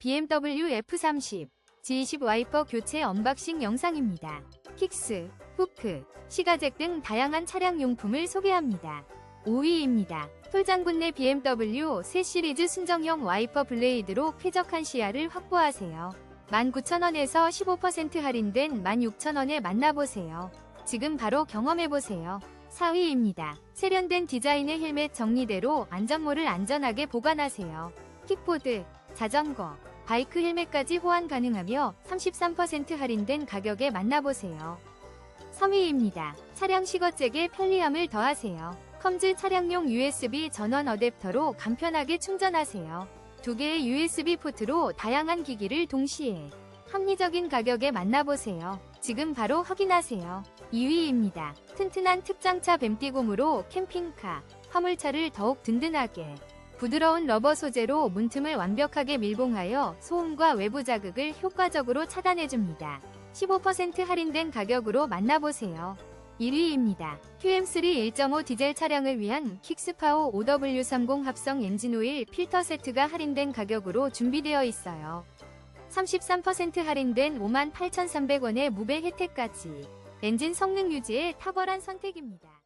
BMW F30 G20 와이퍼 교체 언박싱 영상입니다. 킥스, 후크, 시가잭 등 다양한 차량 용품을 소개합니다. 5위입니다. 톨장군 내 BMW 새 시리즈 순정형 와이퍼 블레이드로 쾌적한 시야를 확보하세요. 19,000원에서 15% 할인된 16,000원에 만나보세요. 지금 바로 경험해보세요. 4위입니다. 세련된 디자인의 헬멧 정리대로 안전모를 안전하게 보관하세요. 킥보드, 자전거, 바이크 헬멧까지 호환 가능하며 33% 할인된 가격에 만나보세요. 3위입니다. 차량 시거잭에 편리함을 더하세요. 컴즈 차량용 USB 전원 어댑터로 간편하게 충전하세요. 두 개의 USB 포트로 다양한 기기를 동시에 합리적인 가격에 만나보세요. 지금 바로 확인하세요. 2위입니다. 튼튼한 특장차 뱀띠곰으로 캠핑카, 화물차를 더욱 든든하게 부드러운 러버 소재로 문틈을 완벽하게 밀봉하여 소음과 외부 자극을 효과적으로 차단해줍니다. 15% 할인된 가격으로 만나보세요. 1위입니다. QM3 1.5 디젤 차량을 위한 킥스파워 5W30 합성 엔진오일 필터 세트가 할인된 가격으로 준비되어 있어요. 33% 할인된 58,300원의 무배 혜택까지 엔진 성능 유지에 탁월한 선택입니다.